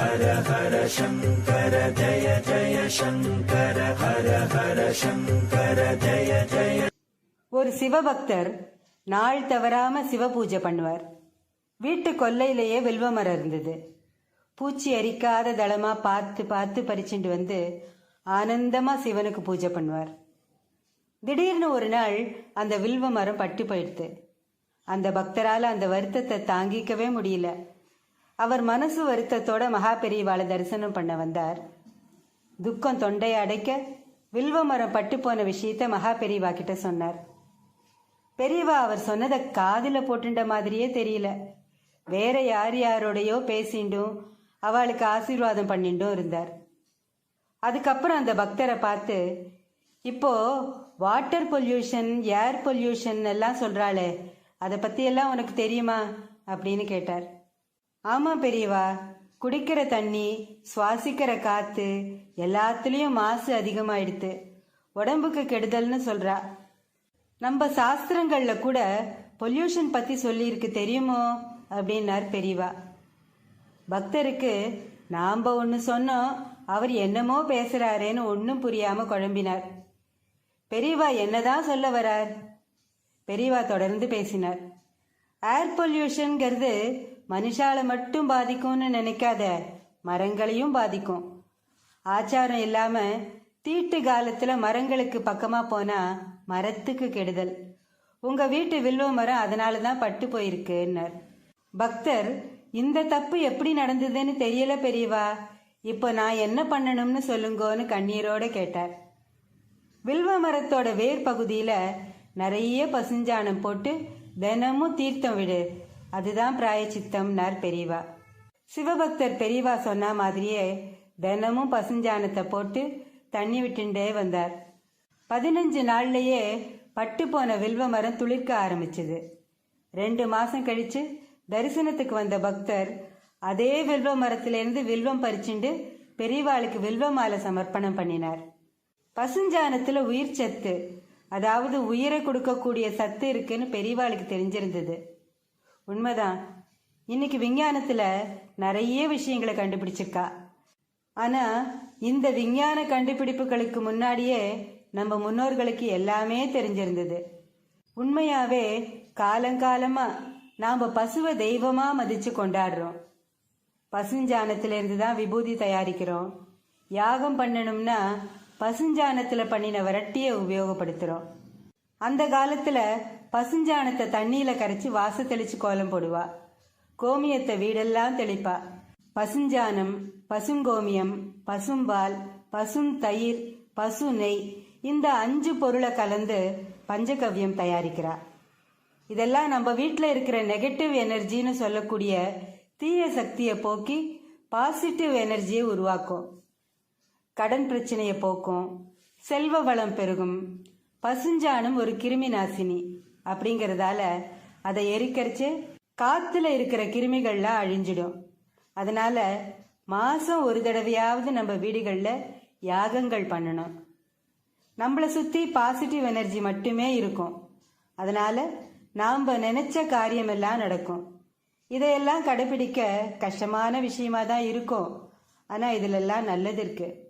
ஹர ஹர சங்கர ஜய ஜய சங்கர ஹர ஹர சங்கர ஜய ஜய ஒரு சிவபக்தர் நாள் தவறாம சிவ பூஜை பண்ணுவார். வீட்டு கொல்லையிலேயே வில்வ மரம் இருந்தது. பூச்சி அரிக்காத தளமா பார்த்து பார்த்து பறிச்சுட்டு வந்து ஆனந்தமா சிவனுக்கு பூஜை பண்ணுவார். திடீர்னு ஒரு நாள் அந்த வில்வ மரம் பட்டு போயிடுது. அந்த பக்தரால அந்த வருத்தத்தை தாங்கிக்கவே முடியல. அவர் மனசு வருத்தத்தோட மகா பெரியவாளை தரிசனம் பண்ண வந்தார். துக்கம் தொண்டையை அடைக்க வில்வ மரம் பட்டு போன விஷயத்த மகா பெரியவா கிட்ட சொன்னார். பெரியவா அவர் சொன்னதை காதில் போட்டுண்ட மாதிரியே தெரியல. வேற யார் யாரோடையோ பேசிண்டும் அவளுக்கு ஆசீர்வாதம் பண்ணிண்டும் இருந்தார். அதுக்கப்புறம் அந்த பக்தரை பார்த்து இப்போ வாட்டர் பொல்யூஷன் ஏர் பொல்யூஷன் எல்லாம் சொல்றாளே அதை பத்தி எல்லாம் உனக்கு தெரியுமா? அப்படின்னு கேட்டார். ஆமா பெரியவா. குடிக்கிற தண்ணி சுவாசிக்கிற காத்து எல்லாத்துலயும் மாசு அதிகமாயிடுத்து. உடம்புக்கு கெடுதல்னு சொல்றா. நம்ம சாஸ்திரங்கள்ல கூட பொல்யூஷன் பத்தி சொல்லியிருக்கு தெரியுமோ? அப்படின்னார் பெரியவா. பக்தருக்கு நாம ஒன்று சொன்னோம் அவர் என்னமோ பேசுறாரேன்னு ஒன்றும் புரியாம குழம்பினார். பெரியவா என்னதான் சொல்ல வரார்? பெரியவா தொடர்ந்து பேசினார். ஏர் பொல்யூஷனுங்கிறது மனுஷால மட்டும் பாதிக்கும்னு நினைக்காத. மரங்களையும் பாதிக்கும். ஆச்சாரம் இல்லாம தீட்டு காலத்துல மரங்களுக்கு பக்கமா போனா மரத்துக்கு கெடுதல். உங்க வீட்டு வில்வ மரம் அதனால தான் பட்டு போயிருக்குன்னார். பக்தர் இந்த தப்பு எப்படி நடந்ததுன்னு தெரியல பெரியவா? இப்போ நான் என்ன பண்ணணும்னு சொல்லுங்கோன்னு கண்ணீரோட கேட்டார். வில்வ மரத்தோட வேர் பகுதியில நிறைய பசுஞ்சாணம் போட்டு தினமும் தீர்த்தம் விடு. அதுதான் பிராயச்சித்தம்னார் பெரியவா சிவபக்தர் பெரியவா சொன்ன மாதிரியே தினமும் பசுஞ்சானத்தை போட்டு தண்ணி விட்டுண்டே வந்தார். பதினஞ்சு நாள்லயே பட்டு போன வில்வ மரம் துளிர்க்க ஆரம்பிச்சது. ரெண்டு மாசம் கழிச்சு தரிசனத்துக்கு வந்த பக்தர் அதே வில்வ மரத்திலிருந்து வில்வம் பறிச்சுண்டு பெரியவாளுக்கு வில்வ மாலை சமர்ப்பணம் பண்ணினார். பசுஞ்சானத்துல உயிர் சத்து அதாவது உயிரை கொடுக்கக்கூடிய சத்து இருக்குன்னு பெரியவாளுக்கு தெரிஞ்சிருந்தது. உண்மைதான். இன்னைக்கு விஞ்ஞானத்துல நிறைய விஷயங்களை கண்டுபிடிச்சிருக்கா. ஆனா இந்த விஞ்ஞான கண்டுபிடிப்புகளுக்கு முன்னாடியே நம்ம முன்னோர்களுக்கு எல்லாமே தெரிஞ்சிருந்தது. உண்மையாவே காலங்காலமா நாம பசுவை தெய்வமா மதிச்சு கொண்டாடுறோம். பசுஞ்சாணத்திலிருந்து தான் விபூதி தயாரிக்கிறோம். யாகம் பண்ணணும்னா பசுஞ்சாணத்துல பண்ணின வரட்டியை உபயோகப்படுத்துறோம். அந்த காலத்துல பசுஞ்சாணத்தை தண்ணியில கரைச்சி வாச தெளிச்சு கோலம் போடுவா. கோமியத்தை வீடெல்லாம் தெளிப்பா. பசுஞ்சாணம் பசுங்கோமியம் பசும்பால் பசும் தயிர் பசு நெய் இந்த அஞ்சு பொருளை கலந்து பஞ்சகவ்யம் தயாரிக்கிறா. இதெல்லாம் நம்ம வீட்டில் இருக்கிற நெகட்டிவ் எனர்ஜின்னு சொல்லக்கூடிய தீய சக்தியை போக்கி பாசிட்டிவ் எனர்ஜியை உருவாக்கும். கடன் பிரச்சனையை போக்கும். செல்வ வளம் பெருகும். பசுஞ்சாணம் ஒரு கிருமி நாசினி அப்படிங்கறதால அதை எரிக்கரிச்சு காத்துல இருக்கிற கிருமிகள்லாம் அழிஞ்சிடும். அதனால மாசம் ஒரு தடவையாவது நம்ம வீடுகளில் யாகங்கள் பண்ணணும். நம்மளை சுத்தி பாசிட்டிவ் எனர்ஜி மட்டுமே இருக்கும். அதனால நாம நினைச்ச காரியமெல்லாம் நடக்கும். இதையெல்லாம் கடைபிடிக்க கஷ்டமான விஷயமா தான் இருக்கும். ஆனா இதுல எல்லாம் நல்லது இருக்கு.